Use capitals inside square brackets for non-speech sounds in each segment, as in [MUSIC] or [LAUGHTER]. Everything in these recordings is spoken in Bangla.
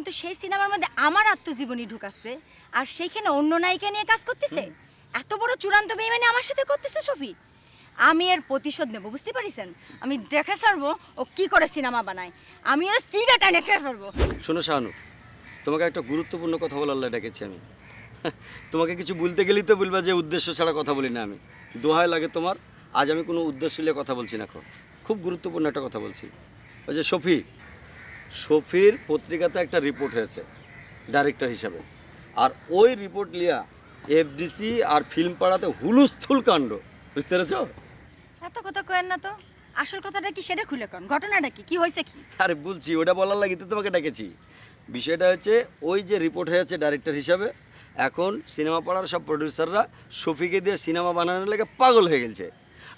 কিন্তু সেই সিনেমার মধ্যে আমার আত্মজীবনী ঢুকাচ্ছে। আর সেইখানে অন্য নায়িকা নিয়ে কাজ করতেছে? এত বড় চূড়ান্ত বেইমানি আমার সাথে করতেছে সফি আমি এর প্রতিশোধ নেব বুঝতে পারিছেন? আমি দেখে ছাড়বো ও কি করে সিনেমা বানায়? আমি ওর স্ত্রীটা টানে খেয়ে ফেলব। শোনো শাহানু তোমাকে একটা গুরুত্বপূর্ণ কথা বলার ডেকেছি আমি। [LAUGHS] তোমাকে কিছু বলতে গেলেই তো বলবা যে উদ্দেশ্য ছাড়া কথা বলি না আমি। দোহায় লাগে তোমার আজ আমি কোনো উদ্দেশ্য নিয়ে কথা বলছি না খুব গুরুত্বপূর্ণ একটা কথা বলছি। ওই যে শফি শফির পত্রিকাতে একটা রিপোর্ট হয়েছে ডাইরেক্টর হিসাবে। আর ওই রিপোর্ট লিয়া এফডিসি আর ফিল্ম পাড়াতে হুলুস্থুল কাণ্ড। বুঝতে পেরেছ? এত কথা কয়েন না তো। আসল কথাটা কি সেটা খুলে কন। ঘটনাটা কি? কি হয়েছে কি? আরে বলছি ওটা বলার লাগি তো তোমাকে ডেকেছি। বিষয়টা হচ্ছে ওই যে রিপোর্ট হয়েছে ডাইরেক্টর হিসাবে এখন সিনেমা পাড়ার সব প্রডিউসাররা শফিকে দিয়ে সিনেমা বানানোর লেগে পাগল হয়ে গেছে।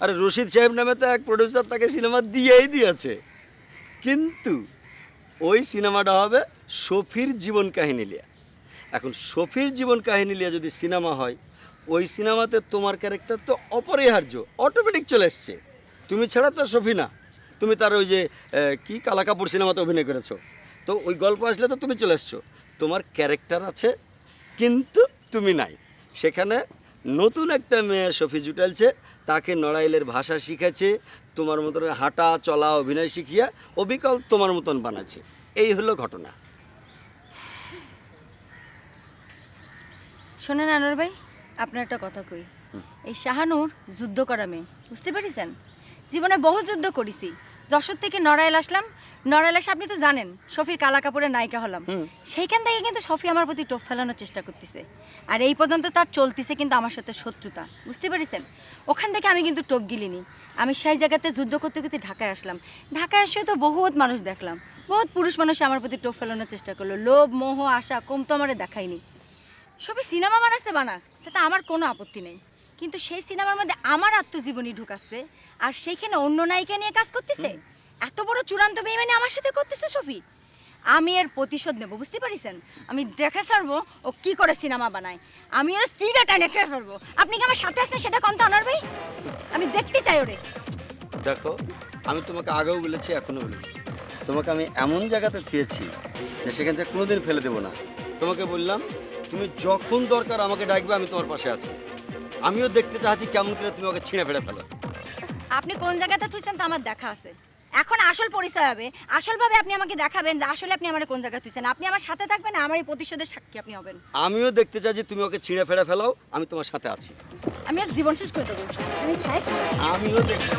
আরে রশিদ সাহেব নামে তো এক প্রডিউসার তাকে সিনেমা দিয়েই দিয়েছে। কিন্তু ওই সিনেমাটা হবে শফির জীবন কাহিনী লিয়া। এখন শফির জীবন কাহিনী লিয়া যদি সিনেমা হয়, ওই সিনেমাতে তোমার ক্যারেক্টার তো অপরিহার্য অটোমেটিক চলে এসছে। তুমি ছাড়া তো শফি না। তুমি তার ওই যে কি কালা কাপুর সিনেমাতে অভিনয় করেছ? তো ওই গল্প আসলে তো তুমি চলে এসছো। তোমার ক্যারেক্টার আছে, কিন্তু তুমি নাই। সেখানে নতুন একটা মেয়ে শফি জুটালছে তাকে নড়াইলের ভাষা শিখেছে তোমার মতন হাঁটা চলা অভিনয় শিখিয়া অবিকল তোমার মতন বানাচ্ছে। এই হলো ঘটনা। শোনেন আনোয়ার ভাই আপনার একটা কথা কই। এই শাহানুর যুদ্ধ করা মেয়ে বুঝতে পারিছেন? জীবনে বহু যুদ্ধ করেছি। যশোর থেকে নড়াইল আসলাম নড়াইল আপনি তো জানেন সফির কালা কাপড়ের নায়িকা হলাম। সেইখান থেকে কিন্তু সফি আমার প্রতি টোপ ফেলানোর চেষ্টা করতেছে। আর এই পর্যন্ত তার চলতেছে কিন্তু আমার সাথে শত্রুতা। বুঝতে পারিছেন? ওখান থেকে আমি কিন্তু টোপ গিলিনি। আমি সেই জায়গাতে যুদ্ধ করতে করতে ঢাকায় আসলাম। ঢাকায় এসে তো বহুত মানুষ দেখলাম। বহুত পুরুষ মানুষ আমার প্রতি টোপ ফেলানোর চেষ্টা করল। লোভ মোহ আশা কম তো আমারে দেখায়নি। সবই সিনেমা বানাচ্ছে বানাক তাতে আমার কোনো আপত্তি নেই। কিন্তু সেই সিনেমার মধ্যে আমার আত্মজীবনী ঢুকাচ্ছে আর সেইখানে অন্য নায়িকা নিয়ে কাজ করতেছে? এত বড় চূড়ান্ত বেইমানি আমার সাথে করতেছে শফি? আমি এর প্রতিশোধ নেব বুঝতে পারিছেন? আমি দেখে ছাড়বো ও কি করে সিনেমা বানায়? আমি ওর স্ত্রীটা টানে ফেলব আপনি কি আমার সাথে আছেন সেটা কন্ত আনার ভাই? আমি দেখতে চাই ওরে। দেখো আমি তোমাকে আগেও বলেছি এখনও বলেছি। তোমাকে আমি এমন জায়গাতে থিয়েছি যে সেখান থেকে কোনোদিন ফেলে দেবো না। তোমাকে বললাম তুমি যখন দরকার আমাকে ডাকবে আমি তোমার পাশে আছি। আমিও দেখতে চাচ্ছি কেমন করে তুমি ওকে ছিঁড়ে ফেলে ফেলো। আপনি কোন জায়গাতে থুইছেন তো আমার দেখা আছে। এখন আসল পরিচয় হবে। আসলভাবে আপনি আমাকে দেখাবেন যে আসলে আপনি আমার কোন জায়গায় তুইছেন আপনি আমার সাথে থাকবেন আমার এই প্রতিশোধের সাক্ষী আপনি হবেন। আমিও দেখতে চাই যে তুমি ওকে ছিঁড়ে ফেড়ে ফেলাও আমি তোমার সাথে আছি। আমি আজ জীবন শেষ করে দেবো। আমিও দেখতে